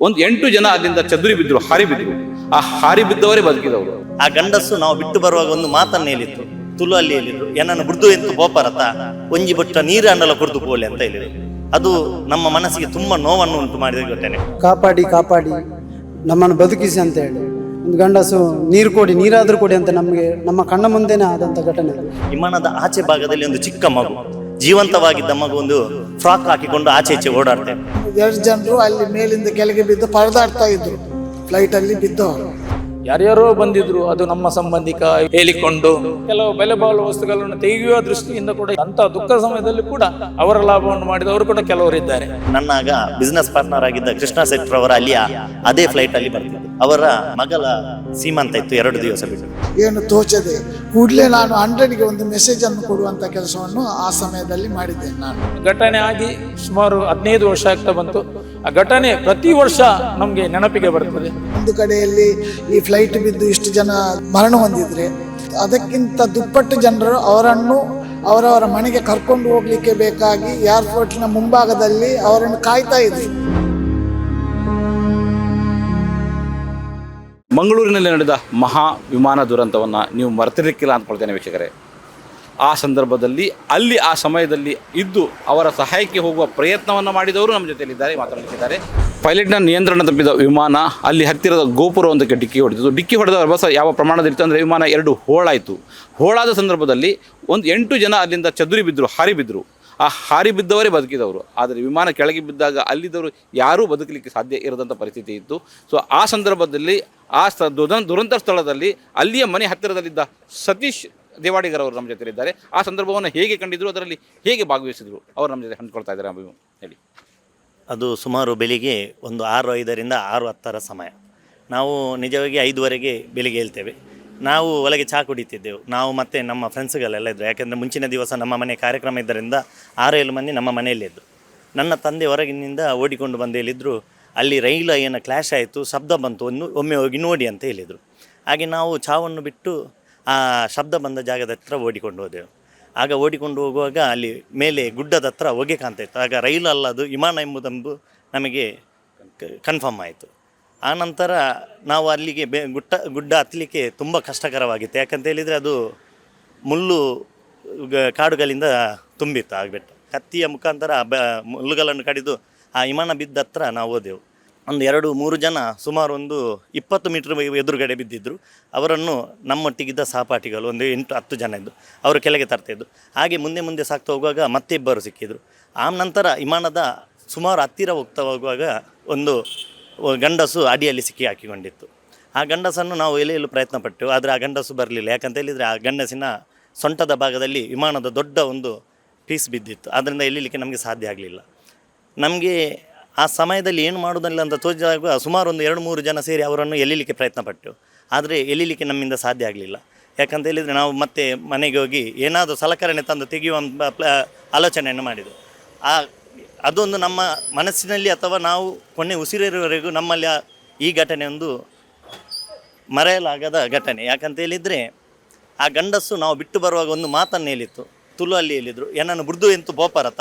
ಒಂದು ಎಂಟು ಜನ ಅಲ್ಲಿಂದ ಚದುರಿ ಬಿದ್ರು ಹಾರಿ ಬಿದ್ರು. ಆ ಹಾರಿ ಬಿದ್ದವರೇ ಬದುಕಿದವರು. ಆ ಗಂಡಸ್ಸು ನಾವು ಬಿಟ್ಟು ಬರುವಾಗ ಒಂದು ಮಾತನ್ನು ಹೇಳಿತ್ತು ತುಲು ಅಲ್ಲಿ ಹೇಳಿದ್ರು ಏನನ್ನು ಬುಡ್ದು ಎಂತು ಬೋಪರತ ಒಂಜಿ ಬೊಟ್ಟ ನೀರು ಅಂಡಲ ಕುರ್ದು ಪೋಲೆ ಅಂತ ಹೇಳಿದ್ರು. ಅದು ನಮ್ಮ ಮನಸ್ಸಿಗೆ ತುಂಬಾ ನೋವನ್ನು ಉಂಟು ಮಾಡಿದ ಘಟನೆ ಕಾಪಾಡಿ ಕಾಪಾಡಿ. ನಮ್ಮನ್ನು ಬದುಕಿಸಿ ಅಂತ ಹೇಳಿ. ಒಂದು ಗಂಡಸು ನೀರು ಕೊಡಿ ನೀರಾದ್ರೂ ಕೊಡಿ ಅಂತ ನಮಗೆ ನಮ್ಮ ಕಣ್ಣ ಮುಂದೆನೇ ಆದಂತ ಘಟನೆ. ವಿಮಾನದ ಆಚೆ ಭಾಗದಲ್ಲಿ ಒಂದು ಚಿಕ್ಕ ಮಗು. ಜೀವಂತವಾಗಿದ್ದ ಒಂದು ಫ್ರಾಕ್ ಹಾಕಿಕೊಂಡು ಆಚೆ ಈಚೆ ಓಡಾಡ್ತೇವೆ ಎರಡು ಜನರು ಅಲ್ಲಿ ಮೇಲಿಂದ ಕೆಳಗೆ ಬಿದ್ದು ಪರದಾಡ್ತಾ ಇದ್ರು. ಫ್ಲೈಟ್ ಅಲ್ಲಿ ಬಿದ್ದವರು. ಯಾರ್ಯಾರೋ ಬಂದಿದ್ರು ಅದು ನಮ್ಮ ಸಂಬಂಧಿಕ ಹೇಳಿಕೊಂಡು ಕೆಲವು ಬೆಲೆ ಬಾಳುವ ವಸ್ತುಗಳನ್ನು ತೆಗೆಯುವ ದೃಷ್ಟಿಯಿಂದ ಕೂಡ ಅಂತ ದುಃಖ ಸಮಯದಲ್ಲಿ ಕೂಡ ಅವರ ಲಾಭವನ್ನು ಮಾಡಿದವರು ಕೂಡ ಕೆಲವರು ಇದ್ದಾರೆ. ನನ್ನಾಗ ಬಿಸ್ನೆಸ್ ಪಾರ್ಟ್ನರ್ ಆಗಿದ್ದ ಕೃಷ್ಣ ಶೆಟ್ಟರ್ ಅವರ ಅಲ್ಲಿಯ ಅದೇ ಫ್ಲೈಟ್ ಅಲ್ಲಿ ಬರ್ತಿದ್ರು ಅವರ ಮಗಲ ಸೀಮಂತ ಇತ್ತು ಎರಡು ದಿವಸ ಬಿಟ್ಟು. ಏನು ತೋಚದೆ? ಕೂಡಲೇ ನಾನು ಅಂಡನಿಗೆ ಒಂದು ಮೆಸೇಜ್ ಅನ್ನು ಕೊಡುವಂತ ಕೆಲಸವನ್ನು ಆ ಸಮಯದಲ್ಲಿ ಮಾಡಿದ್ದೇನೆ ನಾನು. ಘಟನೆ ಆಗಿ ಸುಮಾರು ಹದಿನೈದು ವರ್ಷ ಆಗ್ತಾ ಬಂತು. ಆ ಘಟನೆ ಪ್ರತಿ ವರ್ಷ ನಮಗೆ ನೆನಪಿಗೆ ಬರ್ತದೆ. ಒಂದು ಕಡೆಯಲ್ಲಿ ಈ ಫ್ಲೈಟ್ ಬಿದ್ದು ಇಷ್ಟು ಜನ ಮರಣ ಹೊಂದಿದ್ರೆ ಅದಕ್ಕಿಂತ ದುಪ್ಪಟ್ಟು ಜನರು ಅವರನ್ನು ಅವರವರ ಮನೆಗೆ ಕರ್ಕೊಂಡು ಹೋಗ್ಲಿಕ್ಕೆ ಬೇಕಾಗಿ ಏರ್ಪೋರ್ಟ್ನ ಮುಂಭಾಗದಲ್ಲಿ ಅವರನ್ನು ಕಾಯ್ತಾ ಇದ್ರು. ಮಂಗಳೂರಿನಲ್ಲಿ ನಡೆದ ಮಹಾ ವಿಮಾನ ದುರಂತವನ್ನು ನೀವು ಮರೆತಿರಲಿಕ್ಕಿಲ್ಲ ಅಂದ್ಕೊಳ್ತೇನೆ ವೀಕ್ಷಕರೇ. ಆ ಸಂದರ್ಭದಲ್ಲಿ, ಅಲ್ಲಿ ಆ ಸಮಯದಲ್ಲಿ ಇದ್ದು ಅವರ ಸಹಾಯಕ್ಕೆ ಹೋಗುವ ಪ್ರಯತ್ನವನ್ನು ಮಾಡಿದವರು ನಮ್ಮ ಜೊತೆಯಲ್ಲಿದ್ದಾರೆ ಮಾತನಾಡುತ್ತಿದ್ದಾರೆ ಪೈಲಟ್ನ ನಿಯಂತ್ರಣ ತಪ್ಪಿದ ವಿಮಾನ, ಅಲ್ಲಿ ಹತ್ತಿರದ ಗೋಪುರವೊಂದಕ್ಕೆ ಡಿಕ್ಕಿ ಹೊಡೆದಿತ್ತು. ಡಿಕ್ಕಿ ಹೊಡೆದ ಬಸ ಯಾವ ಪ್ರಮಾಣದಲ್ಲಿತ್ತು ಅಂದರೆ ವಿಮಾನ ಎರಡು ಹೋಳಾಯಿತು. ಹೋಳಾದ ಸಂದರ್ಭದಲ್ಲಿ ಒಂದು ಎಂಟು ಜನ ಅಲ್ಲಿಂದ ಚದುರಿ ಬಿದ್ದರು ಹಾರಿ ಬಿದ್ದರು ಆ ಹಾರಿ ಬಿದ್ದವರೇ ಬದುಕಿದವರು. ಆದರೆ ವಿಮಾನ ಕೆಳಗೆ ಬಿದ್ದಾಗ ಅಲ್ಲಿದ್ದವರು ಯಾರೂ ಬದುಕಲಿಕ್ಕೆ ಸಾಧ್ಯ ಇರದಂಥ ಪರಿಸ್ಥಿತಿ ಇತ್ತು. ಸೊ ಆ ಸಂದರ್ಭದಲ್ಲಿ, ಆ ಸ್ಥ ದುರಂ ದುರಂತ ಸ್ಥಳದಲ್ಲಿ ಅಲ್ಲಿಯ ಮನೆ ಹತ್ತಿರದಲ್ಲಿದ್ದ ಸತೀಶ್ ದೇವಾಡಿಗರ್ ಅವರು ನಮ್ಮ ಜೊತೆಲಿದ್ದಾರೆ ಆ ಸಂದರ್ಭವನ್ನು ಹೇಗೆ ಕಂಡಿದ್ರು, ಅದರಲ್ಲಿ ಹೇಗೆ ಭಾಗವಹಿಸಿದ್ರು, ಅವರು ನಮ್ಮ ಜೊತೆ ಹಂಚ್ಕೊಳ್ತಾ ಇದ್ದಾರೆ ಅಭಿಮು ಹೇಳಿ. ಅದು ಸುಮಾರು ಬೆಳಿಗ್ಗೆ ಒಂದು ಆರು ಐದರಿಂದ ಆರು ಹತ್ತರ ಸಮಯ. ನಾವು ನಿಜವಾಗಿ ಐದುವರೆಗೆ ಬೆಳಿಗ್ಗೆ ಹೇಳ್ತೇವೆ. ನಾವು ಒಳಗೆ ಚಹಾ ಕುಡಿತಿದ್ದೆವು. ನಾವು ಮತ್ತು ನಮ್ಮ ಫ್ರೆಂಡ್ಸ್ಗಳೆಲ್ಲ ಇದ್ದರು ಯಾಕೆಂದರೆ ಮುಂಚಿನ ದಿವಸ ನಮ್ಮ ಮನೆ ಕಾರ್ಯಕ್ರಮ ಇದ್ದರಿಂದ ಆರು ಏಳು ಮಂದಿ ನಮ್ಮ ಮನೆಯಲ್ಲಿದ್ದರು ನನ್ನ ತಂದೆ ಹೊರಗಿನಿಂದ ಓಡಿಕೊಂಡು ಬಂದು ಹೇಳಿದ್ರು ಅಲ್ಲಿ ರೈಲು ಏನೋ ಕ್ಲ್ಯಾಶ್ ಆಯಿತು. ಶಬ್ದ ಬಂತು. ಒಂದು ಒಮ್ಮೆ ಹೋಗಿ ನೋಡಿ ಅಂತ ಹೇಳಿದರು. ಹಾಗೆ ನಾವು ಚಾವನ್ನು ಬಿಟ್ಟು ಆ ಶಬ್ದ ಬಂದ ಜಾಗದ ಹತ್ರ ಓಡಿಕೊಂಡು ಹೋದೆವು ಆಗ ಓಡಿಕೊಂಡು ಹೋಗುವಾಗ ಅಲ್ಲಿ ಮೇಲೆ ಗುಡ್ಡದ ಹತ್ರ ಹೊಗೆ ಕಾಣ್ತಾ ಇತ್ತು. ಆಗ ರೈಲು ಅಲ್ಲ ಅದು ವಿಮಾನ ಎಂಬುದೆಂಬು ನಮಗೆ ಕನ್ಫರ್ಮ್ ಆಯಿತು. ಆನಂತರ ನಾವು ಅಲ್ಲಿಗೆ ಬೆ ಗುಡ್ಡ ಗುಡ್ಡ ಹತ್ತಲಿಕ್ಕೆ ತುಂಬ ಕಷ್ಟಕರವಾಗಿತ್ತು. ಯಾಕಂತ ಹೇಳಿದರೆ ಅದು ಮುಳ್ಳು ಕಾಡುಗಳಿಂದ ತುಂಬಿತ್ತು ಆ ಬೆಟ್ಟ ಕತ್ತಿಯ ಮುಖಾಂತರ ಬ ಮುಳ್ಳುಗಳನ್ನು ಕಡಿದು ಆ ವಿಮಾನ ಬಿದ್ದ ಹತ್ರ ನಾವು ಹೋದೆವು. ಒಂದು ಎರಡು ಮೂರು ಜನ ಸುಮಾರು ಒಂದು ಇಪ್ಪತ್ತು ಮೀಟ್ರ್ ಎದುರುಗಡೆ ಬಿದ್ದಿದ್ದರು ಅವರನ್ನು ನಮ್ಮೊಟ್ಟಿಗಿದ್ದ ಸಹಪಾಠಿಗಳು, ಒಂದು ಎಂಟು ಹತ್ತು ಜನ ಇದ್ದು, ಅವರು ಕೆಳಗೆ ತರ್ತಿದ್ದು ಹಾಗೆ ಮುಂದೆ ಮುಂದೆ ಸಾಗ್ತಾ ಹೋಗುವಾಗ ಮತ್ತೆ ಇಬ್ಬರು ಸಿಕ್ಕಿದ್ರು. ಆ ನಂತರ ವಿಮಾನದ ಸುಮಾರು ಹತ್ತಿರ ಹೋಗ್ತಾ ಹೋಗುವಾಗ ಒಂದು ಗಂಡಸು ಅಡಿಯಲ್ಲಿ ಸಿಕ್ಕಿ ಹಾಕಿಕೊಂಡಿತ್ತು. ಆ ಗಂಡಸನ್ನು ನಾವು ಎಲೆಯಲು ಪ್ರಯತ್ನ ಪಟ್ಟೆವು ಆದರೆ ಆ ಗಂಡಸು ಬರಲಿಲ್ಲ. ಯಾಕಂತ ಹೇಳಿದರೆ ಆ ಗಂಡಸಿನ ಸೊಂಟದ ಭಾಗದಲ್ಲಿ ವಿಮಾನದ ದೊಡ್ಡ ಒಂದು ಪೀಸ್ ಬಿದ್ದಿತ್ತು. ಅದರಿಂದ ಎಲ್ಲಿಲಿಕ್ಕೆ ನಮಗೆ ಸಾಧ್ಯ ಆಗಲಿಲ್ಲ. ನಮಗೆ ಆ ಸಮಯದಲ್ಲಿ ಏನು ಮಾಡೋದಿಲ್ಲ ಅಂತ ತೋಚಿದಾಗ ಸುಮಾರು ಒಂದು ಎರಡು ಮೂರು ಜನ ಸೇರಿ ಅವರನ್ನು ಎಲ್ಲಿಲಿಕ್ಕೆ ಪ್ರಯತ್ನ ಪಟ್ಟೆವು. ಆದರೆ ಎಲ್ಲಿಲಿಕ್ಕೆ ನಮ್ಮಿಂದ ಸಾಧ್ಯ ಆಗಲಿಲ್ಲ. ಯಾಕಂತ ಹೇಳಿದರೆ ನಾವು ಮತ್ತೆ ಮನೆಗೆ ಹೋಗಿ ಏನಾದರೂ ಸಲಕರಣೆ ತಂದು ತೆಗೆಯುವ ಆಲೋಚನೆಯನ್ನು ಮಾಡಿದೆವು. ಆ ಅದೊಂದು ನಮ್ಮ ಮನಸ್ಸಿನಲ್ಲಿ ಅಥವಾ ನಾವು ಕೊನೆ ಉಸಿರಿರುವವರೆಗೂ ನಮ್ಮಲ್ಲಿ ಈ ಘಟನೆ ಒಂದು ಮರೆಯಲಾಗದ ಘಟನೆ. ಯಾಕಂತ ಹೇಳಿದರೆ ಆ ಗಂಡಸ್ಸು ನಾವು ಬಿಟ್ಟು ಬರುವಾಗ ಒಂದು ಮಾತನ್ನು ಹೇಳಿತ್ತು. ತುಳು ಅಲ್ಲಿ ಹೇಳಿದರು ಏನನ್ನು ಬುರ್ದು ಎಂತು ಬೋಪರತ,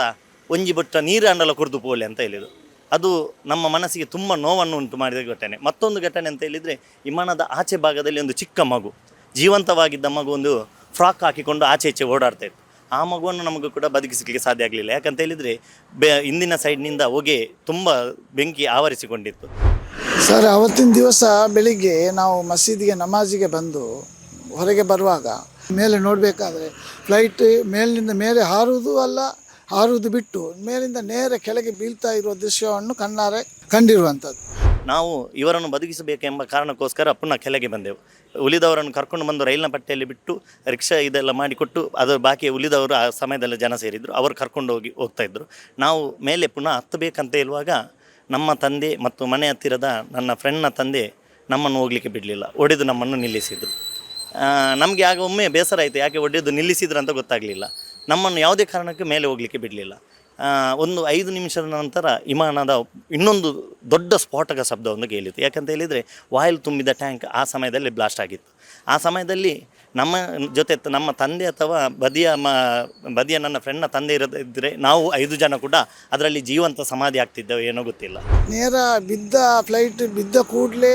ಒಂಜಿ ಬಿಟ್ಟ ನೀರು ಅಂಡಲ ಕುರ್ದು ಪೋಲೆ ಅಂತ ಹೇಳಿದರು. ಅದು ನಮ್ಮ ಮನಸ್ಸಿಗೆ ತುಂಬ ನೋವನ್ನು ಉಂಟು ಮಾಡಿದ ಘಟನೆ. ಮತ್ತೊಂದು ಘಟನೆ ಅಂತ ಹೇಳಿದರೆ ವಿಮಾನದ ಆಚೆ ಭಾಗದಲ್ಲಿ ಒಂದು ಚಿಕ್ಕ ಮಗು, ಜೀವಂತವಾಗಿದ್ದ ಮಗು ಒಂದು ಫ್ರಾಕ್ ಹಾಕಿಕೊಂಡು ಆಚೆ ಈಚೆ ಓಡಾಡ್ತಾ ಇತ್ತು. ಆ ಮಗುವನ್ನು ನಮಗೂ ಕೂಡ ಬದುಕಿಸಲಿಕ್ಕೆ ಸಾಧ್ಯ ಆಗಲಿಲ್ಲ. ಯಾಕಂತ ಹೇಳಿದರೆ ಬೆ, ಹಿಂದಿನ ಸೈಡ್ನಿಂದ ಹೊಗೆ ತುಂಬ ಬೆಂಕಿ ಆವರಿಸಿಕೊಂಡಿತ್ತು. ಸರ್, ಅವತ್ತಿನ ದಿವಸ ಬೆಳಿಗ್ಗೆ ನಾವು ಮಸೀದಿಗೆ, ನಮಾಜಿಗೆ ಬಂದು ಹೊರಗೆ ಬರುವಾಗ, ಮೇಲೆ ನೋಡಬೇಕಾದ್ರೆ ಫ್ಲೈಟ್ ಮೇಲಿನಿಂದ ಮೇಲೆ ಹಾರುವುದು ಅಲ್ಲ ಹಾರುವುದು ಬಿಟ್ಟು ಮೇಲಿಂದ ನೇರ ಕೆಳಗೆ ಬೀಳ್ತಾ ಇರುವ ದೃಶ್ಯವನ್ನು ಕಣ್ಣಾರೆ ಕಂಡಿರುವಂಥದ್ದು. ನಾವು ಇವರನ್ನು ಬದುಕಿಸಬೇಕೆಂಬ ಕಾರಣಕ್ಕೋಸ್ಕರ ಪುನಃ ಕೆಳಗೆ ಬಂದೆವು. ಉಳಿದವರನ್ನು ಕರ್ಕೊಂಡು ಬಂದು ರೈಲಿನ ಪಟ್ಟಿಯಲ್ಲಿ ಬಿಟ್ಟು ರಿಕ್ಷಾ ಇದೆಲ್ಲ ಮಾಡಿಕೊಟ್ಟು ಅದರ ಬಾಕಿ ಉಳಿದವರು ಆ ಸಮಯದಲ್ಲಿ ಜನ ಸೇರಿದ್ರು. ಅವರು ಕರ್ಕೊಂಡು ಹೋಗಿ ಹೋಗ್ತಾ ಇದ್ರು. ನಾವು ಮೇಲೆ ಪುನಃ ಹತ್ತಬೇಕಂತ ಹೇಳುವಾಗ ನಮ್ಮ ತಂದೆ ಮತ್ತು ಮನೆ ಹತ್ತಿರದ ನನ್ನ ಫ್ರೆಂಡ್ನ ತಂದೆ ನಮ್ಮನ್ನು ಹೋಗಲಿಕ್ಕೆ ಬಿಡಲಿಲ್ಲ. ಒಡೆದು ನಮ್ಮನ್ನು ನಿಲ್ಲಿಸಿದರು. ನಮಗೆ ಆಗ ಒಮ್ಮೆ ಬೇಸರ ಆಯಿತು. ಯಾಕೆ ಒಡೆದು ನಿಲ್ಲಿಸಿದ್ರು ಅಂತ ಗೊತ್ತಾಗಲಿಲ್ಲ. ನಮ್ಮನ್ನು ಯಾವುದೇ ಕಾರಣಕ್ಕೆ ಮೇಲೆ ಹೋಗಲಿಕ್ಕೆ ಬಿಡಲಿಲ್ಲ. ಒಂದು ಐದು ನಿಮಿಷದ ನಂತರ ವಿಮಾನದ ಇನ್ನೊಂದು ದೊಡ್ಡ ಸ್ಫೋಟಕ ಶಬ್ದ ಒಂದು ಕೇಳಿತು ಯಾಕಂತ ಹೇಳಿದರೆ ವಾಯಿಲ್ ತುಂಬಿದ ಟ್ಯಾಂಕ್ ಆ ಸಮಯದಲ್ಲಿ ಬ್ಲಾಸ್ಟ್ ಆಗಿತ್ತು. ಆ ಸಮಯದಲ್ಲಿ ನಮ್ಮ ಜೊತೆ ನಮ್ಮ ತಂದೆ ಅಥವಾ ಬದಿಯ ಮ, ಬದಿಯ ನನ್ನ ಫ್ರೆಂಡ್ನ ತಂದೆ ಇರೋದಿದ್ದರೆ ನಾವು ಐದು ಜನ ಕೂಡ ಅದರಲ್ಲಿ ಜೀವಂತ ಸಮಾಧಿ ಆಗ್ತಿದ್ದೆವು, ಏನೋ ಗೊತ್ತಿಲ್ಲ. ನೇರ ಬಿದ್ದ ಫ್ಲೈಟ್ ಬಿದ್ದ ಕೂಡಲೇ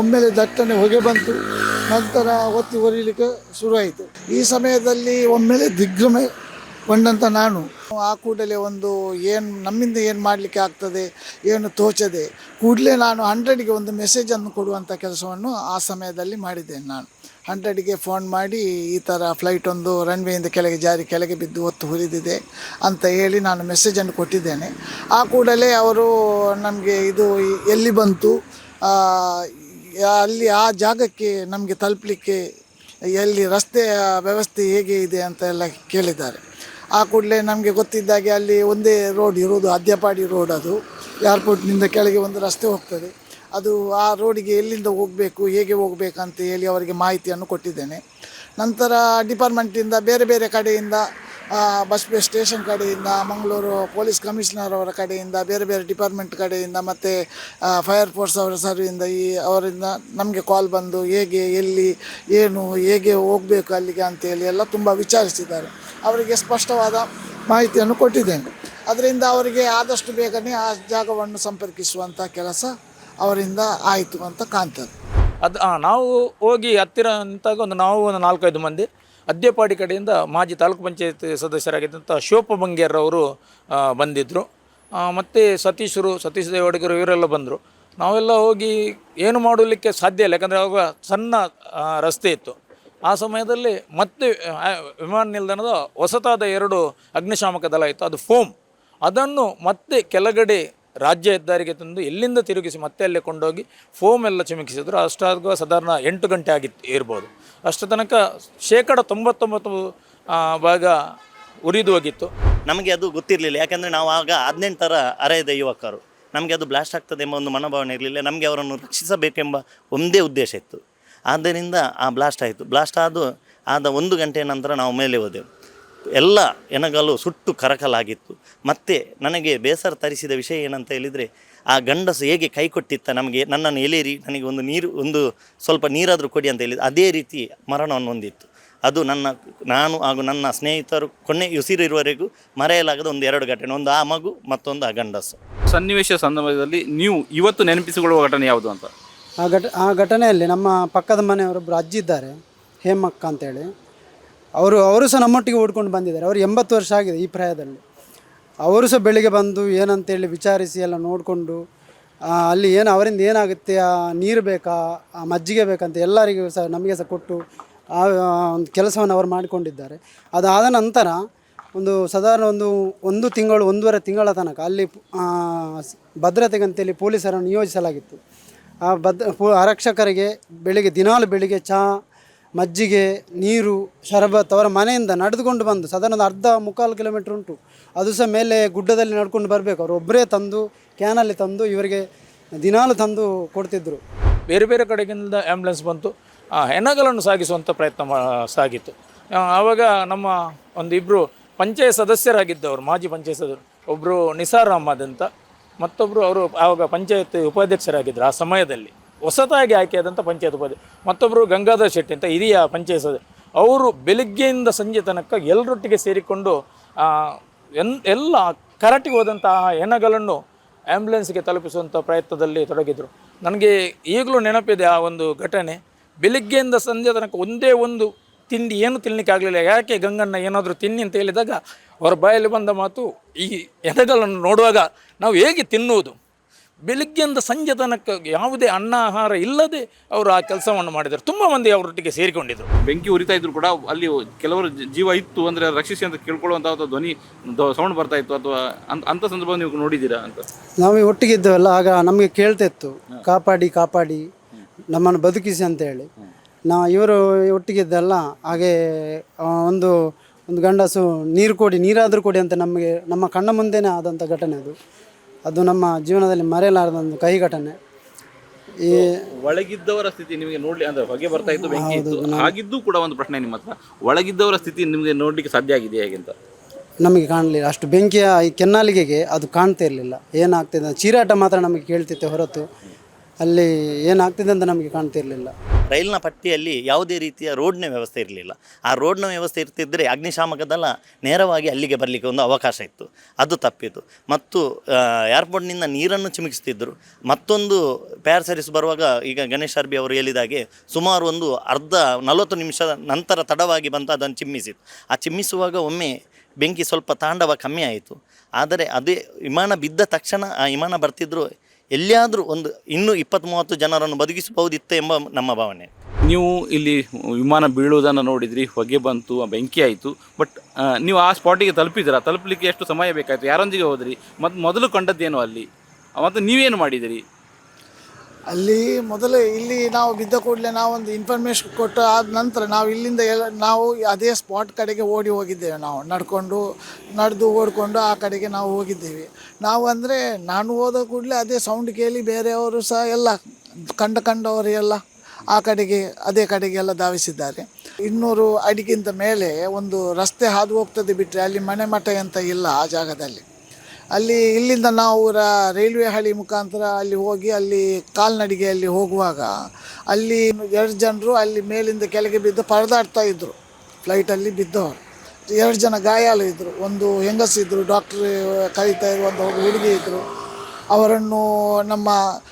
ಒಮ್ಮೆಲೆ ದಟ್ಟಣೆ ಹೊಗೆ ಬಂತು. ನಂತರ ಒತ್ತಿ ಒರಿಲಿಕ್ಕೆ ಶುರುವಾಯಿತು. ಈ ಸಮಯದಲ್ಲಿ ಒಮ್ಮೆಲೆ ದಿಗ್ಭ್ರಮೆಗೊಂಡಂಥ ನಾನು. ಆ ಕೂಡಲೇ ಒಂದು ಏನು ನಮ್ಮಿಂದ ಏನು ಮಾಡಲಿಕ್ಕೆ ಆಗ್ತದೆ, ಏನು ತೋಚದೆ, ಕೂಡಲೇ ನಾನು ಹಂಡ್ರೆಡ್ಗೆ ಒಂದು ಮೆಸೇಜನ್ನು ಕೊಡುವಂಥ ಕೆಲಸವನ್ನು ಆ ಸಮಯದಲ್ಲಿ ಮಾಡಿದ್ದೇನೆ ನಾನು. ಹಂಡ್ರೆಡ್ಗೆ ಫೋನ್ ಮಾಡಿ ಈ ಥರ ಫ್ಲೈಟ್ ಒಂದು ರನ್ವೇಯಿಂದ ಕೆಳಗೆ, ಜಾರಿ ಕೆಳಗೆ ಬಿದ್ದು ಹೊತ್ತು ಹುರಿದಿದೆ ಅಂತ ಹೇಳಿ ನಾನು ಮೆಸೇಜನ್ನು ಕೊಟ್ಟಿದ್ದೇನೆ. ಆ ಕೂಡಲೇ ಅವರು ನಮಗೆ ಇದು ಎಲ್ಲಿ ಬಂತು ಅಲ್ಲಿ ಆ ಜಾಗಕ್ಕೆ ನಮಗೆ ತಲುಪಲಿಕ್ಕೆ ಎಲ್ಲಿ ರಸ್ತೆಯ ವ್ಯವಸ್ಥೆ ಹೇಗೆ ಇದೆ ಅಂತ ಎಲ್ಲ ಕೇಳಿದ್ದಾರೆ. ಆ ಕೂಡಲೇ ನಮಗೆ ಗೊತ್ತಿದ್ದಾಗೆ ಅಲ್ಲಿ ಒಂದೇ ರೋಡ್ ಇರೋದು, ಅದ್ಯಪಾಡಿ ರೋಡ್ ಅದು. ಏರ್ಪೋರ್ಟ್ನಿಂದ ಕೆಳಗೆ ಒಂದು ರಸ್ತೆ ಹೋಗ್ತದೆ. ಅದು ಆ ರೋಡಿಗೆ ಎಲ್ಲಿಂದ ಹೋಗಬೇಕು, ಹೇಗೆ ಹೋಗಬೇಕಂತ ಹೇಳಿ ಅವರಿಗೆ ಮಾಹಿತಿಯನ್ನು ಕೊಟ್ಟಿದ್ದೇನೆ. ನಂತರ ಡಿಪಾರ್ಟ್ಮೆಂಟಿಂದ ಬೇರೆ ಬೇರೆ ಕಡೆಯಿಂದ ಬಸ್ ಸ್ಟೇಷನ್ ಕಡೆಯಿಂದ, ಮಂಗಳೂರು ಪೊಲೀಸ್ ಕಮಿಷನರ್ ಅವರ ಕಡೆಯಿಂದ, ಬೇರೆ ಬೇರೆ ಡಿಪಾರ್ಟ್ಮೆಂಟ್ ಕಡೆಯಿಂದ ಮತ್ತು ಫೈರ್ ಫೋರ್ಸ್ ಅವರ ಸರ್ವಿಂದ ಈ, ಅವರಿಂದ ನಮಗೆ ಕಾಲ್ ಬಂದು ಹೇಗೆ, ಎಲ್ಲಿ, ಏನು, ಹೇಗೆ ಹೋಗಬೇಕು ಅಲ್ಲಿಗೆ ಅಂತೇಳಿ ಎಲ್ಲ ತುಂಬ ವಿಚಾರಿಸಿದ್ದಾರೆ. ಅವರಿಗೆ ಸ್ಪಷ್ಟವಾದ ಮಾಹಿತಿಯನ್ನು ಕೊಟ್ಟಿದ್ದೇನೆ. ಅದರಿಂದ ಅವರಿಗೆ ಆದಷ್ಟು ಬೇಗನೆ ಆ ಜಾಗವನ್ನು ಸಂಪರ್ಕಿಸುವಂಥ ಕೆಲಸ ಅವರಿಂದ ಆಯಿತು ಅಂತ ಕಾಣ್ತದೆ. ಅದು ನಾವು ಹೋಗಿ ಹತ್ತಿರ ಅಂತಾಗ ಒಂದು ನಾವು ಒಂದು ನಾಲ್ಕೈದು ಮಂದಿ ಅದ್ಯಪಾಡಿ ಕಡೆಯಿಂದ ಮಾಜಿ ತಾಲೂಕು ಪಂಚಾಯತ್ ಸದಸ್ಯರಾಗಿದ್ದಂಥ ಶಿವಪ್ಪ ಬಂಗೇರ್ರವರು ಬಂದಿದ್ದರು ಮತ್ತು ಸತೀಶರು, ಸತೀಶ್ ದೇವಡಿಗರು ಇವರೆಲ್ಲ ಬಂದರು. ನಾವೆಲ್ಲ ಹೋಗಿ ಏನು ಮಾಡಲಿಕ್ಕೆ ಸಾಧ್ಯ ಇಲ್ಲ, ಯಾಕಂದರೆ ಅವಾಗ ಸಣ್ಣ ರಸ್ತೆ ಇತ್ತು. ಆ ಸಮಯದಲ್ಲಿ ಮತ್ತೆ ವಿಮಾನ ನಿಲ್ದಾಣದ ಹೊಸತಾದ ಎರಡು ಅಗ್ನಿಶಾಮಕ ದಳ ಇತ್ತು, ಅದು ಫೋಮ್. ಅದನ್ನು ಮತ್ತೆ ಕೆಳಗಡೆ ರಾಜ್ಯ ಹೆದ್ದಾರಿಗೆ ತಂದು ಎಲ್ಲಿಂದ ತಿರುಗಿಸಿ ಮತ್ತೆ ಅಲ್ಲೇ ಕೊಂಡೋಗಿ ಫೋಮ್ ಎಲ್ಲ ಚಿಮುಕಿಸಿದ್ರು. ಅಷ್ಟಾಗುವ ಸಾಧಾರಣ ಎಂಟು ಗಂಟೆ ಆಗಿತ್ತು ಇರ್ಬೋದು ಅಷ್ಟು ತನಕ ಶೇಕಡ ತೊಂಬತ್ತೊಂಬತ್ತು ಭಾಗ ಉರಿದು ಹೋಗಿತ್ತು. ನಮಗೆ ಅದು ಗೊತ್ತಿರಲಿಲ್ಲ. ಯಾಕೆಂದರೆ ನಾವು ಆಗ ಹದಿನೆಂಟರ ಅರೆಯದ ಯುವಕರು. ನಮಗೆ ಅದು ಬ್ಲಾಸ್ಟ್ ಆಗ್ತದೆ ಎಂಬ ಒಂದು ಮನೋಭಾವನೆ ಇರಲಿಲ್ಲ. ನಮಗೆ ಅವರನ್ನು ರಕ್ಷಿಸಬೇಕೆಂಬ ಒಂದೇ ಉದ್ದೇಶ ಇತ್ತು. ಆದ್ದರಿಂದ ಆ ಬ್ಲಾಸ್ಟ್ ಆಯಿತು. ಬ್ಲಾಸ್ಟ್ ಆದ ಆದ ಒಂದು ಗಂಟೆಯ ನಂತರ ನಾವು ಮೇಲೆ ಹೋದೆವು. ಎಲ್ಲ ಎನಗಲು ಸುಟ್ಟು ಕರಕಲಾಗಿತ್ತು. ಮತ್ತೆ ನನಗೆ ಬೇಸರ ತರಿಸಿದ ವಿಷಯ ಏನಂತ ಹೇಳಿದರೆ ಆ ಗಂಡಸು ಹೇಗೆ ಕೈ ಕೊಟ್ಟಿತ್ತ ನಮಗೆ ನನ್ನನ್ನು ಎಲೇರಿ ನನಗೆ ಒಂದು ನೀರು ಒಂದು ಸ್ವಲ್ಪ ನೀರಾದರೂ ಕೊಡಿ ಅಂತ ಹೇಳಿದ ಅದೇ ರೀತಿ ಮರಣವನ್ನು ಹೊಂದಿತ್ತು. ಅದು ನನ್ನ ನಾನು ಹಾಗೂ ನನ್ನ ಸ್ನೇಹಿತರು ಕೊನೆ ಉಸಿರಿರುವವರೆಗೂ ಮರೆಯಲಾಗದ ಒಂದು ಎರಡು ಘಟನೆ ಒಂದು ಆ ಮಗು ಮತ್ತೊಂದು ಆ ಗಂಡಸು. ಸನ್ನಿವೇಶ ಸಂದರ್ಭದಲ್ಲಿ ನೀವು ಇವತ್ತು ನೆನಪಿಸಿಕೊಳ್ಳುವ ಘಟನೆ ಯಾವುದು ಅಂತ? ಆ ಘಟ ಆ ಘಟನೆಯಲ್ಲಿ ನಮ್ಮ ಪಕ್ಕದ ಮನೆಯವರೊಬ್ಬರು ಅಜ್ಜಿದ್ದಾರೆ ಹೇಮಕ್ಕ ಅಂತೇಳಿ. ಅವರು ಅವರು ಸಹ ನಮ್ಮೊಟ್ಟಿಗೆ ಓಡ್ಕೊಂಡು ಬಂದಿದ್ದಾರೆ. ಅವರು ಎಂಬತ್ತು ವರ್ಷ ಆಗಿದೆ ಈ ಪ್ರಾಯದಲ್ಲಿ ಅವರು ಸಹ ಬೆಳಿಗ್ಗೆ ಬಂದು ಏನಂತೇಳಿ ವಿಚಾರಿಸಿ ಎಲ್ಲ ನೋಡಿಕೊಂಡು ಅಲ್ಲಿ ಏನು, ಅವರಿಂದ ಏನಾಗುತ್ತೆ, ಆ, ನೀರು ಬೇಕಾ, ಆ, ಮಜ್ಜಿಗೆ ಬೇಕಂತ ಎಲ್ಲರಿಗೂ ಸಹ ನಮಗೆ ಸಹ ಕೊಟ್ಟು, ಆ ಒಂದು ಕೆಲಸವನ್ನು ಅವರು ಮಾಡಿಕೊಂಡಿದ್ದಾರೆ. ಅದಾದ ನಂತರ ಒಂದು ಸಾಧಾರಣ ಒಂದು ಒಂದು ತಿಂಗಳು, ಒಂದೂವರೆ ತಿಂಗಳ ತನಕ ಅಲ್ಲಿ ಭದ್ರತೆಗಂತೇಳಿ ಪೊಲೀಸರನ್ನು ನಿಯೋಜಿಸಲಾಗಿತ್ತು. ಆ ಭದ್ರ, ಪೋ, ಆರಕ್ಷಕರಿಗೆ ಬೆಳಿಗ್ಗೆ, ದಿನಾಲು ಬೆಳಿಗ್ಗೆ ಚಹಾ ಮಜ್ಜಿಗೆ, ನೀರು, ಶರಬತ್ ಅವರ ಮನೆಯಿಂದ ನಡೆದುಕೊಂಡು ಬಂದು ಒಂದು ಅರ್ಧ ಮುಕ್ಕಾಲು ಕಿಲೋಮೀಟ್ರ್ ಉಂಟು. ಅದು ಸಹ ಮೇಲೆ ಗುಡ್ಡದಲ್ಲಿ ನಡ್ಕೊಂಡು ಬರಬೇಕು. ಅವರು ಒಬ್ಬರೇ ತಂದು ಕ್ಯಾನಲ್ಲಿ ತಂದು ಇವರಿಗೆ ದಿನಾಲು ತಂದು ಕೊಡ್ತಿದ್ದರು ಬೇರೆ ಬೇರೆ ಕಡೆಗಿಂದ ಆ್ಯಂಬುಲೆನ್ಸ್ ಬಂತು. ಆ ಹೆಣಗಳನ್ನು ಸಾಗಿಸುವಂಥ ಪ್ರಯತ್ನ ಸಾಗಿತ್ತು. ಆವಾಗ ನಮ್ಮ ಒಂದು ಇಬ್ಬರು ಪಂಚಾಯತ್ ಸದಸ್ಯರಾಗಿದ್ದವರು, ಮಾಜಿ ಪಂಚಾಯತ್ ಸದಸ್ಯರು. ಒಬ್ಬರು ನಿಸಾರ್ ಅಹಮದ್ ಅಂತ ಮತ್ತೊಬ್ಬರು ಅವರು ಆವಾಗ ಪಂಚಾಯತ್ ಉಪಾಧ್ಯಕ್ಷರಾಗಿದ್ದರು ಆ ಸಮಯದಲ್ಲಿ. ಹೊಸತಾಗಿ ಆಯ್ಕೆಯಾದಂಥ ಪಂಚಾಯತ್ ಉಪಾಧಿ. ಮತ್ತೊಬ್ಬರು ಗಂಗಾಧರ್ ಶೆಟ್ಟಿ ಅಂತ ಹಿರಿಯ ಪಂಚಾಯತ್ ಸದಸ್ಯ. ಅವರು ಬೆಳಿಗ್ಗೆಯಿಂದ ಸಂಜೆ ತನಕ ಎಲ್ಲರೊಟ್ಟಿಗೆ ಸೇರಿಕೊಂಡು ಎನ್, ಎಲ್ಲ ಕರಟಿಗೆ ಹೋದಂಥ ಆ ಹೆಣಗಳನ್ನು ಆ್ಯಂಬುಲೆನ್ಸ್ಗೆ ತಲುಪಿಸುವಂಥ ಪ್ರಯತ್ನದಲ್ಲಿ ತೊಡಗಿದರು. ನನಗೆ ಈಗಲೂ ನೆನಪಿದೆ ಆ ಒಂದು ಘಟನೆ. ಬೆಳಿಗ್ಗೆಯಿಂದ ಸಂಜೆ ತನಕ ಒಂದೇ ಒಂದು ತಿಂಡಿ ಏನು ತಿನ್ನಲಿಕ್ಕೆ ಆಗಲಿಲ್ಲ. ಯಾಕೆ ಗಂಗಣ್ಣ ಏನಾದರೂ ತಿನ್ನಿ ಅಂತ ಹೇಳಿದಾಗ, ಅವರ ಬಾಯಲ್ಲಿ ಬಂದ ಮಾತು, ಈ ಎನಗಳನ್ನು ನೋಡುವಾಗ ನಾವು ಹೇಗೆ ತಿನ್ನುವುದು? ಬೆಳಿಗ್ಗೆಯಿಂದ ಸಂಜೆ ತನಕ ಯಾವುದೇ ಅನ್ನ ಆಹಾರ ಇಲ್ಲದೆ ಅವರು ಆ ಕೆಲಸವನ್ನು ಮಾಡಿದರು. ತುಂಬ ಮಂದಿ ಅವರೊಟ್ಟಿಗೆ ಸೇರಿಕೊಂಡಿದ್ದರು ಬೆಂಕಿ ಉರಿತಾ ಇದ್ರು ಕೂಡ ಅಲ್ಲಿ ಕೆಲವರು ಜೀವ ಇತ್ತು ಅಂದರೆ ರಕ್ಷಿಸಿ ಅಂತ ಕೇಳ್ಕೊಳ್ಳುವಂಥ ಅಥವಾ ಧ್ವನಿ ಸೌಂಡ್ ಬರ್ತಾ ಇತ್ತು ಅಥವಾ ಅಂತ ಅಂಥ ಸಂದರ್ಭ ನೀವು ನೋಡಿದ್ದೀರಾ ಅಂತ? ನಾವು ಒಟ್ಟಿಗೆ ಇದ್ದೇವಲ್ಲ ಆಗ ನಮಗೆ ಕೇಳ್ತಾ ಇತ್ತು ಕಾಪಾಡಿ ಕಾಪಾಡಿ ನಮ್ಮನ್ನು ಬದುಕಿಸಿ ಅಂತ ಹೇಳಿ ನಾ ಇವರು ಒಟ್ಟಿಗಿದ್ದಲ್ಲ ಹಾಗೆ ಒಂದು ಒಂದು ಗಂಡಸು ನೀರು ಕೊಡಿ ನೀರಾದರೂ ಕೊಡಿ ಅಂತ ನಮಗೆ ನಮ್ಮ ಕಣ್ಣ ಮುಂದೆನೇ ಆದಂಥ ಘಟನೆ ಅದು. ಅದು ನಮ್ಮ ಜೀವನದಲ್ಲಿ ಮರೆಯಲಾರದ ಒಂದು ಕಹಿ ಘಟನೆ ಈ ಒಳಗಿದ್ದವರ ಸ್ಥಿತಿ ನಿಮಗೆ ನೋಡ್ಲಿ ಅಂದ್ರೆ ಹೊಗೆ ಬರ್ತಾ ಇತ್ತು ಬೆಂಕಿ ಇತ್ತು. ಹಾಗಿದ್ದು ಕೂಡ ಒಂದು ಪ್ರಶ್ನೆ ನಿಮ್ಮ ಹತ್ರ. ಒಳಗಿದ್ದವರ ಸ್ಥಿತಿ ನಿಮಗೆ ನೋಡ್ಲಿಕ್ಕೆ ಸಾಧ್ಯ ಆಗಿದೆ ಹೇಗೆ ಅಂತ? ನಮಗೆ ಕಾಣಲಿಲ್ಲ. ಅಷ್ಟು ಬೆಂಕಿಯ ಈ ಕೆನ್ನಾಲಿಗೆಗೆ ಅದು ಕಾಣ್ತಾ ಇರಲಿಲ್ಲ. ಏನಾಗ್ತಿದೆ. ಚೀರಾಟ ಮಾತ್ರ ನಮಗೆ ಕೇಳ್ತಿತ್ತೆ ಹೊರತು. ಅಲ್ಲಿ ಏನಾಗ್ತಿದೆ ಅಂತ ನಮಗೆ ಕಾಣ್ತಿರ್ಲಿಲ್ಲ. ರೈಲಿನ ಪಟ್ಟಿಯಲ್ಲಿ ಯಾವುದೇ ರೀತಿಯ ರೋಡ್ನ ವ್ಯವಸ್ಥೆ ಇರಲಿಲ್ಲ. ಆ ರೋಡ್ನ ವ್ಯವಸ್ಥೆ ಇರ್ತಿದ್ದರೆ ಅಗ್ನಿಶಾಮಕ ನೇರವಾಗಿ ಅಲ್ಲಿಗೆ ಬರಲಿಕ್ಕೆ ಒಂದು ಅವಕಾಶ ಇತ್ತು. ಅದು ತಪ್ಪಿತು. ಮತ್ತು ಏರ್ಪೋರ್ಟ್ನಿಂದ ನೀರನ್ನು ಚಿಮುಕಿಸ್ತಿದ್ದರು ಮತ್ತೊಂದು ಪ್ಯಾರ್ಸರಿಸ್ ಬರುವಾಗ ಈಗ ಗಣೇಶ್ ಅರ್ಬಿ ಅವರು ಹೇಳಿದಾಗೆ ಸುಮಾರು ಒಂದು ಅರ್ಧ ನಲವತ್ತು ನಿಮಿಷ ನಂತರ ತಡವಾಗಿ ಬಂತು ಅದನ್ನು ಚಿಮ್ಮಿಸಿತು. ಆ ಚಿಮ್ಮಿಸುವಾಗ ಒಮ್ಮೆ ಬೆಂಕಿ ಸ್ವಲ್ಪ ತಾಂಡವ ಕಮ್ಮಿ ಆಯಿತು. ಆದರೆ ಅದೇ ವಿಮಾನ ಬಿದ್ದ ತಕ್ಷಣ ಆ ವಿಮಾನ ಬರ್ತಿದ್ರು ಎಲ್ಲಿಯಾದರೂ ಒಂದು ಇನ್ನೂ ಇಪ್ಪತ್ತು ಮೂವತ್ತು ಜನರನ್ನು ಬದುಕಿಸಬಹುದಿತ್ತು ಎಂಬ ನಮ್ಮ ಭಾವನೆ. ನೀವು ಇಲ್ಲಿ ವಿಮಾನ ಬೀಳುವುದನ್ನು ನೋಡಿದ್ರಿ, ಹೊಗೆ ಬಂತು, ಬೆಂಕಿ ಆಯಿತು, ಬಟ್ ನೀವು ಆ ಸ್ಪಾಟಿಗೆ ತಲುಪಿದ್ರಾ ತಲುಪಲಿಕ್ಕೆ ಎಷ್ಟು ಸಮಯ ಬೇಕಾಯಿತು? ಯಾರೊಂದಿಗೆ ಹೋದ್ರಿ? ಮತ್ತು ಮೊದಲು ಕಂಡದ್ದೇನು ಅಲ್ಲಿ? ಮತ್ತು ನೀವೇನು ಮಾಡಿದಿರಿ ಅಲ್ಲಿ ಮೊದಲೇ ಇಲ್ಲಿ ನಾವು ಬಿದ್ದ ಕೂಡಲೇ ನಾವೊಂದು ಇನ್ಫಾರ್ಮೇಶನ್ ಕೊಟ್ಟು ಆದ ನಂತರ ನಾವು ಇಲ್ಲಿಂದ ಎಲ್ಲ, ನಾವು ಅದೇ ಸ್ಪಾಟ್ ಕಡೆಗೆ ಓಡಿ ಹೋಗಿದ್ದೇವೆ ನಾವು. ನಡ್ಕೊಂಡು, ನಡೆದು ಓಡಿಕೊಂಡು ಆ ಕಡೆಗೆ ನಾವು ಹೋಗಿದ್ದೇವೆ. ನಾವು ಅಂದರೆ ನಾನು ಹೋದ ಕೂಡಲೇ ಅದೇ ಸೌಂಡ್ ಕೇಳಿ ಬೇರೆಯವರು ಸಹ ಎಲ್ಲ ಕಂಡ ಕಂಡವರು ಎಲ್ಲ ಆ ಕಡೆಗೆ, ಅದೇ ಕಡೆಗೆ ಎಲ್ಲ ಧಾವಿಸಿದ್ದಾರೆ. ಇನ್ನೂರು ಅಡಿಗಿಂತ ಮೇಲೆ ಒಂದು ರಸ್ತೆ ಹಾದು ಹೋಗ್ತದೆ ಬಿಟ್ಟರೆ ಅಲ್ಲಿ ಮನೆ ಮಠ ಅಂತ ಇಲ್ಲ ಆ ಜಾಗದಲ್ಲಿ. ಅಲ್ಲಿ ಇಲ್ಲಿಂದ ನಾವು ರೈಲ್ವೆ ಹಳಿ ಮುಖಾಂತರ ಅಲ್ಲಿ ಹೋಗಿ ಅಲ್ಲಿ ಕಾಲ್ನಡಿಗೆಯಲ್ಲಿ ಹೋಗುವಾಗ ಅಲ್ಲಿ ಎರಡು ಜನರು ಅಲ್ಲಿ ಮೇಲಿಂದ ಕೆಳಗೆ ಬಿದ್ದು ಪರದಾಡ್ತಾ ಇದ್ದರು ಫ್ಲೈಟಲ್ಲಿ ಬಿದ್ದವರು. ಎರಡು ಜನ ಗಾಯಾಳು ಇದ್ದರು ಒಂದು ಹೆಂಗಸಿದ್ರು ಡಾಕ್ಟ್ರ್ ಕರೀತಾ ಇರುವಂಥ ಒಂದು ಹುಡುಗಿ ಇದ್ದರು ಅವರನ್ನು ನಮ್ಮ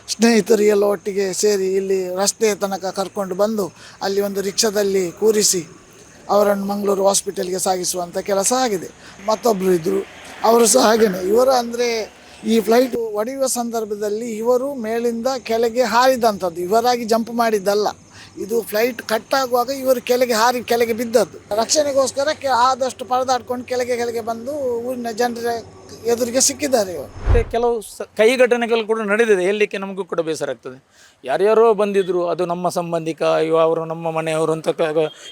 ಸ್ನೇಹಿತರು ಎಲ್ಲ ಒಟ್ಟಿಗೆ ಸೇರಿ ಇಲ್ಲಿ ರಸ್ತೆಯ ತನಕ ಕರ್ಕೊಂಡು ಬಂದು ಅಲ್ಲಿ ಒಂದು ರಿಕ್ಷಾದಲ್ಲಿ ಕೂರಿಸಿ ಅವರನ್ನು ಮಂಗಳೂರು ಹಾಸ್ಪಿಟಲ್ಗೆ ಸಾಗಿಸುವಂಥ ಕೆಲಸ ಆಗಿದೆ. ಮತ್ತೊಬ್ಬರು ಇದ್ದರು ಅವರು ಸಹ ಹಾಗೆಯೇ ಇವರು ಅಂದರೆ ಈ ಫ್ಲೈಟ್ ಒಡೆಯುವ ಸಂದರ್ಭದಲ್ಲಿ ಇವರು ಮೇಲಿಂದ ಕೆಳಗೆ ಹಾರಿದಂಥದ್ದು. ಇವರಾಗಿ ಜಂಪ್ ಮಾಡಿದ್ದಲ್ಲ. ಇದು ಫ್ಲೈಟ್ ಕಟ್ ಆಗುವಾಗ ಇವರು ಕೆಳಗೆ ಹಾರಿ, ಕೆಳಗೆ ಬಿದ್ದದ್ದು. ರಕ್ಷಣೆಗೋಸ್ಕರ ಕೆ, ಆದಷ್ಟು ಪರದಾಡ್ಕೊಂಡು ಕೆಳಗೆ ಕೆಳಗೆ ಬಂದು ಊರಿನ ಜನರ ಎದುರಿಗೆ ಸಿಕ್ಕಿದ್ದಾರೆ ಇವರು. ಕೆಲವು ಕೈ ಘಟನೆಗಳು ಕೂಡ ನಡೆದಿದೆ. ಹೇಳಲಿಕ್ಕೆ ನಮಗೂ ಕೂಡ ಬೇಸರ ಆಗ್ತದೆ ಯಾರ್ಯಾರೋ ಬಂದಿದ್ದರು ಅದು ನಮ್ಮ ಸಂಬಂಧಿಕ, ಇವ ಅವರು ನಮ್ಮ ಮನೆಯವರು ಅಂತ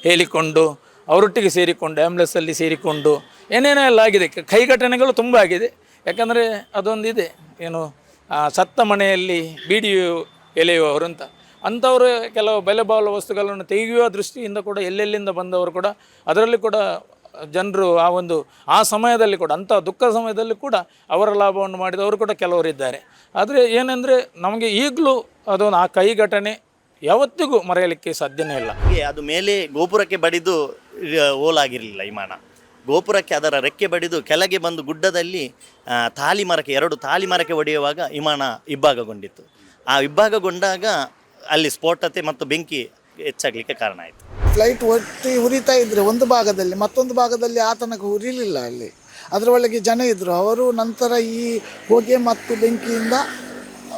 ಹೇಳಿಕೊಂಡು ಅವರೊಟ್ಟಿಗೆ ಸೇರಿಕೊಂಡು ಆ್ಯಂಬುಲೆನ್ಸಲ್ಲಿ ಸೇರಿಕೊಂಡು, ಏನೇನೋ ಎಲ್ಲ ಆಗಿದೆ. ಕೈಘಟನೆಗಳು ತುಂಬ ಆಗಿದೆ. ಯಾಕಂದರೆ ಅದೊಂದಿದೆ. ಏನು ಸತ್ತ ಮನೆಯಲ್ಲಿ ಬೀಡಿ ಎಲೆಯುವವರು ಅಂತ. ಅಂಥವರು ಕೆಲವು ಬೆಲೆ ಬಾಳುವ ವಸ್ತುಗಳನ್ನು ತೆಗೆಯುವ ದೃಷ್ಟಿಯಿಂದ ಕೂಡ ಎಲ್ಲೆಲ್ಲಿಂದ ಬಂದವರು ಕೂಡ, ಅದರಲ್ಲಿ ಕೂಡ ಜನರು ಆ ಒಂದು, ಆ ಸಮಯದಲ್ಲಿ ಕೂಡ, ಅಂಥ ದುಃಖ ಸಮಯದಲ್ಲಿ ಕೂಡ ಅವರ ಲಾಭವನ್ನು ಮಾಡಿದವರು ಕೂಡ ಕೆಲವರಿದ್ದಾರೆ. ಆದರೆ ಏನೆಂದರೆ, ನಮಗೆ ಈಗಲೂ ಅದೊಂದು, ಆ ಕೈ ಘಟನೆ ಯಾವತ್ತಿಗೂ ಮರೆಯಲಿಕ್ಕೆ ಸಾಧ್ಯನೇ ಇಲ್ಲ. ಹಾಗೆ ಅದು ಮೇಲೆ ಗೋಪುರಕ್ಕೆ ಬಡಿದು ಓಲಾಗಿರಲಿಲ್ಲ ವಿಮಾನ ಗೋಪುರಕ್ಕೆ ಅದರ ರೆಕ್ಕೆ ಬಡಿದು ಕೆಳಗೆ ಬಂದು ಗುಡ್ಡದಲ್ಲಿ ಆ, ತಾಲಿ ಮರಕ್ಕೆ ಎರಡು ತಾಲಿ ಮರಕ್ಕೆ ಒಡೆಯುವಾಗ ವಿಮಾನ ಇಬ್ಬಾಗಗೊಂಡಿತ್ತು ಆ ಇಬ್ಬಾಗಗೊಂಡಾಗ ಅಲ್ಲಿ ಸ್ಫೋಟತೆ ಮತ್ತು ಬೆಂಕಿ ಹೆಚ್ಚಾಗಲಿಕ್ಕೆ ಕಾರಣ ಆಯಿತು. ಫ್ಲೈಟ್ ಒಟ್ಟಿ ಉರಿತಾ ಇದ್ದರೆ ಒಂದು ಭಾಗದಲ್ಲಿ ಮತ್ತೊಂದು ಭಾಗದಲ್ಲಿ ಆತನಕ ತನಕ ಉರಿಲಿಲ್ಲ ಅಲ್ಲಿ. ಅದರ ಒಳಗೆ ಜನ ಇದ್ದರು ಅವರು ನಂತರ ಈ ಹೊಗೆ ಮತ್ತು ಬೆಂಕಿಯಿಂದ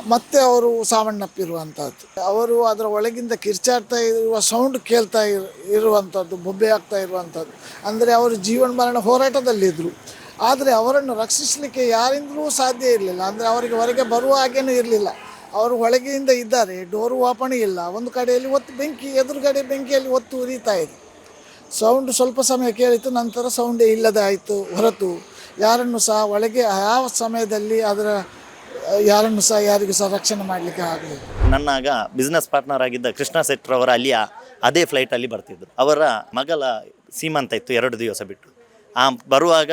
ಮತ್ತೆ ಅವರು ಸಾವನ್ನಪ್ಪಿರುವಂಥದ್ದು ಅವರು ಅದರ ಒಳಗಿಂದ ಕಿರ್ಚಾಡ್ತಾ ಇರುವ ಸೌಂಡ್ ಕೇಳ್ತಾ ಇರು ಇರುವಂಥದ್ದು ಬೊಬ್ಬೆ ಆಗ್ತಾ ಇರುವಂಥದ್ದು ಅಂದರೆ ಅವರು ಜೀವನ ಮರಣ ಹೋರಾಟದಲ್ಲಿದ್ದರು ಆದರೆ ಅವರನ್ನು ರಕ್ಷಿಸಲಿಕ್ಕೆ ಯಾರಿಂದಲೂ ಸಾಧ್ಯ ಇರಲಿಲ್ಲ. ಅಂದರೆ ಅವರಿಗೆ ಹೊರಗೆ ಬರುವ ಹಾಗೇನೂ ಇರಲಿಲ್ಲ. ಅವರು ಒಳಗಿನಿಂದ ಇದ್ದಾರೆ, ಡೋರು ವಾಪಣೆ ಇಲ್ಲ. ಒಂದು ಕಡೆಯಲ್ಲಿ ಒತ್ತು, ಬೆಂಕಿ, ಎದುರುಗಡೆ ಬೆಂಕಿಯಲ್ಲಿ ಒತ್ತು ಉರಿತಾ ಇದೆ. ಸೌಂಡ್ ಸ್ವಲ್ಪ ಸಮಯ ಕೇಳಿತು, ನಂತರ ಸೌಂಡೇ ಇಲ್ಲದೆ ಆಯಿತು, ಹೊರತು. ಯಾರನ್ನು ಸಹ ಒಳಗೆ ಯಾವ ಸಮಯದಲ್ಲಿ ಅದರ ಯಾರನ್ನು ಸಹ ಯಾರಿಗೂ ಸಹ ರಕ್ಷಣೆ ಮಾಡಲಿಕ್ಕೆ ಆಗಲಿ ನನ್ನಾಗ ಬಿಸ್ನೆಸ್ ಪಾರ್ಟ್ನರ್ ಆಗಿದ್ದ ಕೃಷ್ಣ ಶೆಟ್ಟರ್ ಅವರ ಅಲ್ಲಿಯ ಅದೇ ಫ್ಲೈಟಲ್ಲಿ ಬರ್ತಿದ್ರು. ಅವರ ಮಗಳ ಸೀಮಂತ ಇತ್ತು ಎರಡು ದಿವಸ ಬಿಟ್ಟು. ಆ ಬರುವಾಗ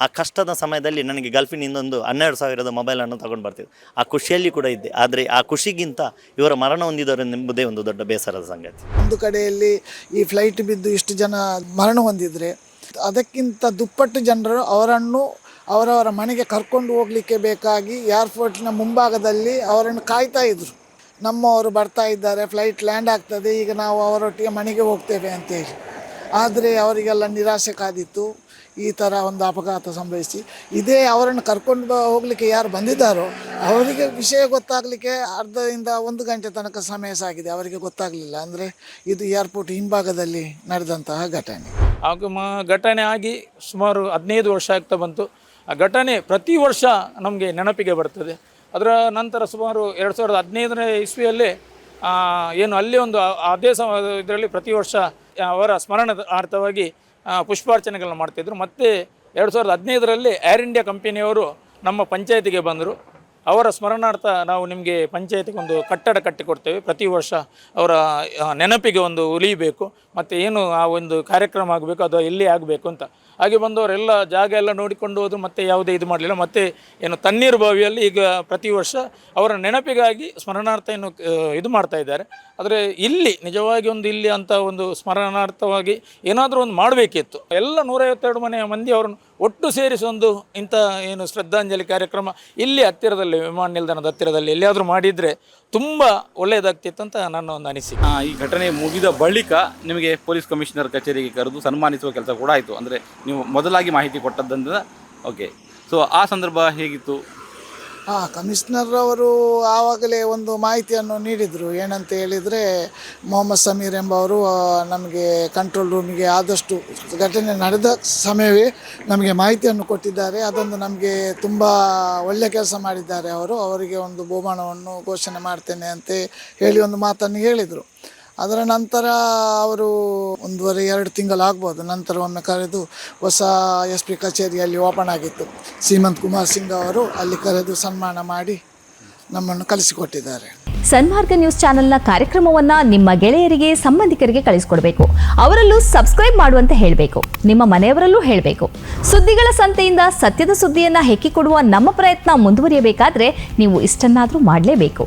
ಆ ಕಷ್ಟದ ಸಮಯದಲ್ಲಿ ನನಗೆ ಗಲ್ಫಿನಿಂದ ಒಂದು ಹನ್ನೆರಡು ಸಾವಿರದ ಮೊಬೈಲನ್ನು ತಗೊಂಡು ಬರ್ತಿದ್ರು. ಆ ಖುಷಿಯಲ್ಲಿ ಕೂಡ ಇದ್ದೆ. ಆದರೆ ಆ ಖುಷಿಗಿಂತ ಇವರ ಮರಣ ಹೊಂದಿದವರು ಎಂಬುದೇ ಒಂದು ದೊಡ್ಡ ಬೇಸರದ ಸಂಗತಿ. ಒಂದು ಕಡೆಯಲ್ಲಿ ಈ ಫ್ಲೈಟ್ ಬಿದ್ದು ಇಷ್ಟು ಜನ ಮರಣ ಹೊಂದಿದ್ರೆ ಅದಕ್ಕಿಂತ ದುಪ್ಪಟ್ಟು ಜನರು ಅವರನ್ನು ಅವರವರ ಮನೆಗೆ ಕರ್ಕೊಂಡು ಹೋಗಲಿಕ್ಕೆ ಬೇಕಾಗಿ ಏರ್ಪೋರ್ಟ್ನ ಮುಂಭಾಗದಲ್ಲಿ ಅವರನ್ನು ಕಾಯ್ತಾ ಇದ್ರು. ನಮ್ಮವರು ಬರ್ತಾ ಇದ್ದಾರೆ ಫ್ಲೈಟ್ ಲ್ಯಾಂಡ್ ಆಗ್ತದೆ, ಈಗ ನಾವು ಅವರೊಟ್ಟಿಗೆ ಮನೆಗೆ ಹೋಗ್ತೇವೆ ಅಂತೇಳಿ. ಆದರೆ ಅವರಿಗೆಲ್ಲ ನಿರಾಸೆ ಕಾದಿತ್ತು. ಈ ಥರ ಒಂದು ಅಪಘಾತ ಸಂಭವಿಸಿ. ಇದೇ ಅವರನ್ನು ಕರ್ಕೊಂಡು ಹೋಗ್ಲಿಕ್ಕೆ ಯಾರು ಬಂದಿದ್ದಾರೋ, ಅವರಿಗೆ ವಿಷಯ ಗೊತ್ತಾಗಲಿಕ್ಕೆ ಅರ್ಧದಿಂದ ಒಂದು ಗಂಟೆ ತನಕ ಸಮಯ ಸಾಗಿದೆ. ಅವರಿಗೆ ಗೊತ್ತಾಗಲಿಲ್ಲ. ಅಂದರೆ ಇದು ಏರ್ಪೋರ್ಟ್ ಹಿಂಭಾಗದಲ್ಲಿ ನಡೆದಂತಹ ಘಟನೆ. ಆಗ ಘಟನೆ ಆಗಿ ಸುಮಾರು ಹದಿನೈದು ವರ್ಷ ಆಗ್ತಾ ಬಂತು. ಆ ಘಟನೆ ಪ್ರತಿ ವರ್ಷ ನಮಗೆ ನೆನಪಿಗೆ ಬರ್ತದೆ. ಅದರ ನಂತರ ಸುಮಾರು ಎರಡು ಸಾವಿರದ ಹದಿನೈದನೇ ಇಸ್ವಿಯಲ್ಲಿ ಏನು ಅಲ್ಲಿ ಒಂದು ಅದೇ ಇದರಲ್ಲಿ ಪ್ರತಿ ವರ್ಷ ಅವರ ಸ್ಮರಣದ ಅರ್ಥವಾಗಿ ಪುಷ್ಪಾರ್ಚನೆಗಳನ್ನ ಮಾಡ್ತಿದ್ರು. ಮತ್ತು ಎರಡು ಸಾವಿರದ ಹದಿನೈದರಲ್ಲಿ ಏರ್ ಇಂಡಿಯಾ ಕಂಪನಿಯವರು ನಮ್ಮ ಪಂಚಾಯತಿಗೆ ಬಂದರು. ಅವರ ಸ್ಮರಣಾರ್ಥ ನಾವು ನಿಮಗೆ ಪಂಚಾಯತಿಗೆ ಒಂದು ಕಟ್ಟಡ ಕಟ್ಟಿಕೊಡ್ತೇವೆ. ಪ್ರತಿ ವರ್ಷ ಅವರ ನೆನಪಿಗೆ ಒಂದು ಉಳಿಬೇಕು ಮತ್ತು ಏನು ಆ ಒಂದು ಕಾರ್ಯಕ್ರಮ ಆಗಬೇಕು, ಅದು ಎಲ್ಲಿ ಆಗಬೇಕು ಅಂತ. ಹಾಗೆ ಬಂದವರೆಲ್ಲ ಜಾಗ ಎಲ್ಲ ನೋಡಿಕೊಂಡು ಹೋದ್ರು, ಮತ್ತೆ ಯಾವುದೇ ಇದು ಮಾಡಲಿಲ್ಲ. ಮತ್ತೆ ಏನು ತಣ್ಣೀರು ಬಾವಿಯಲ್ಲಿ ಈಗ ಪ್ರತಿ ವರ್ಷ ಅವರ ನೆನಪಿಗಾಗಿ ಸ್ಮರಣಾರ್ಥ ಏನು ಇದು ಮಾಡ್ತಾ ಇದ್ದಾರೆ. ಆದರೆ ಇಲ್ಲಿ, ನಿಜವಾಗಿ ಒಂದು ಇಲ್ಲಿ ಅಂತ ಒಂದು ಸ್ಮರಣಾರ್ಥವಾಗಿ ಏನಾದರೂ ಒಂದು ಮಾಡಬೇಕಿತ್ತು. ಎಲ್ಲ ನೂರೈವತ್ತೆರಡು ಮನೆಯ ಮಂದಿ ಅವರನ್ನು ಒಟ್ಟು ಸೇರಿಸಿ ಒಂದು ಇಂಥ ಏನು ಶ್ರದ್ಧಾಂಜಲಿ ಕಾರ್ಯಕ್ರಮ ಇಲ್ಲಿ ಹತ್ತಿರದಲ್ಲಿ, ವಿಮಾನ ನಿಲ್ದಾಣದ ಹತ್ತಿರದಲ್ಲಿ ಎಲ್ಲಿಯಾದರೂ ಮಾಡಿದರೆ ತುಂಬ ಒಳ್ಳೆಯದಾಗ್ತಿತ್ತು ಅಂತ ನನ್ನ ಒಂದು ಅನಿಸಿಕೆ. ಈ ಘಟನೆ ಮುಗಿದ ಬಳಿಕ ನಿಮಗೆ ಪೊಲೀಸ್ ಕಮಿಷನರ್ ಕಚೇರಿಗೆ ಕರೆದು ಸನ್ಮಾನಿಸುವ ಕೆಲಸ ಕೂಡ ಆಯಿತು. ಅಂದರೆ ನೀವು ಮೊದಲಾಗಿ ಮಾಹಿತಿ ಕೊಟ್ಟದ್ದಂತ ಓಕೆ ಸೊ ಆ ಸಂದರ್ಭ ಹೇಗಿತ್ತು? ಹಾಂ ಕಮಿಷನರ್ ಅವರು ಆವಾಗಲೇ ಒಂದು ಮಾಹಿತಿಯನ್ನು ನೀಡಿದರು. ಏನಂತ ಹೇಳಿದರೆ, ಮೊಹಮ್ಮದ್ ಸಮೀರ್ ಎಂಬವರು ನಮಗೆ ಕಂಟ್ರೋಲ್ ರೂಮಿಗೆ ಆದಷ್ಟು ಘಟನೆ ನಡೆದ ಸಮಯವೇ ನಮಗೆ ಮಾಹಿತಿಯನ್ನು ಕೊಟ್ಟಿದ್ದಾರೆ. ಅದೊಂದು ನಮಗೆ ತುಂಬ ಒಳ್ಳೆಯ ಕೆಲಸ ಮಾಡಿದ್ದಾರೆ ಅವರು. ಅವರಿಗೆ ಒಂದು ಬಹುಮಾನವನ್ನು ಘೋಷಣೆ ಮಾಡ್ತೇನೆ ಅಂತ ಹೇಳಿ ಒಂದು ಮಾತನ್ನು ಹೇಳಿದರು. ಅದರ ನಂತರ ಅವರು ಒಂದೂವರೆ, ಎರಡು ತಿಂಗಳು ಆಗ್ಬೋದು. ನಂತರ ಒಮ್ಮೆ ಕರೆದು ಹೊಸ ಎಸ್ ಪಿ ಕಚೇರಿಯಲ್ಲಿ ಓಪನ್ ಆಗಿತ್ತು. ಸೀಮಂತ್ ಕುಮಾರ್ ಸಿಂಗ್ ಅವರು ಅಲ್ಲಿ ಕರೆದು ಸನ್ಮಾನ ಮಾಡಿ ನಮ್ಮನ್ನು ಕಲಿಸಿಕೊಟ್ಟಿದ್ದಾರೆ ಸನ್ಮಾರ್ಗ ನ್ಯೂಸ್ ಚಾನೆಲ್ನ ಕಾರ್ಯಕ್ರಮವನ್ನ ನಿಮ್ಮ ಗೆಳೆಯರಿಗೆ, ಸಂಬಂಧಿಕರಿಗೆ ಕಳಿಸಿಕೊಡಬೇಕು. ಅವರಲ್ಲೂ ಸಬ್ಸ್ಕ್ರೈಬ್ ಮಾಡುವಂತೆ ಹೇಳಬೇಕು. ನಿಮ್ಮ ಮನೆಯವರಲ್ಲೂ ಹೇಳಬೇಕು. ಸುದ್ದಿಗಳ ಸಂತೆಯಿಂದ ಸತ್ಯದ ಸುದ್ದಿಯನ್ನ ಹೆಕ್ಕಿಕೊಡುವ ನಮ್ಮ ಪ್ರಯತ್ನ ಮುಂದುವರಿಯಬೇಕಾದರೆ ನೀವು ಇಷ್ಟನ್ನಾದರೂ ಮಾಡಲೇಬೇಕು.